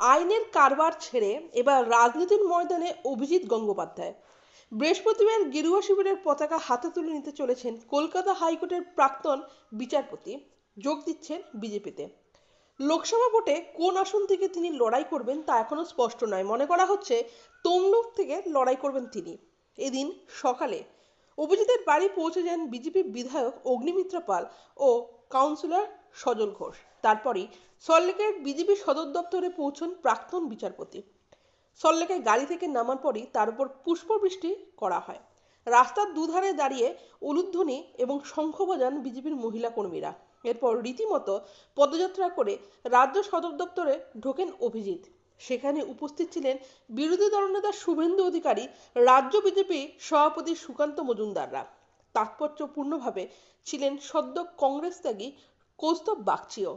আইনের কারবার ছেড়ে এবার রাজনীতির ময়দানে অভিজিৎ গঙ্গোপাধ্যায়। বৃহস্পতিবার গেরুয়া শিবিরের পতাকা হাতে তুলে নিতে চলেছেন কলকাতা হাইকোর্টের প্রাক্তন বিচারপতি, যোগ দিচ্ছেন বিজেপিতে। লোকসভা ভোটে কোন আসন থেকে তিনি লড়াই করবেন তা এখনও স্পষ্ট নয়। মনে করা হচ্ছে তমলুক থেকে লড়াই করবেন তিনি। এদিন সকালে অভিজিতের বাড়ি পৌঁছে যান বিজেপি বিধায়ক অগ্নিমিত্রা পাল ও কাউন্সিলর সজল ঘোষ। তারপরই সল্লেকের বিজেপি সদর দপ্তরে পৌঁছন প্রাক্তন বিচারপতি। সল্লেকায় গাড়ি থেকে নামার পরই তার উপর পুষ্পবৃষ্টি করা হয়। রাস্তার দুধারে দাঁড়িয়ে উলুধ্বনি এবং শঙ্খ বাজান বিজেপির মহিলা কর্মীরা। এরপর রীতিমতো পদযাত্রা করে রাজ্য সদর দপ্তরে ঢোকেন অভিজিৎ। সেখানে উপস্থিত ছিলেন বিরোধী দলনেতা শুভেন্দু অধিকারী, রাজ্য বিজেপি সভাপতি সুকান্ত মজুমদাররা। তাৎপর্যপূর্ণভাবে ছিলেন সদ্য কংগ্রেস ত্যাগী কৌস্তব বাগচিও।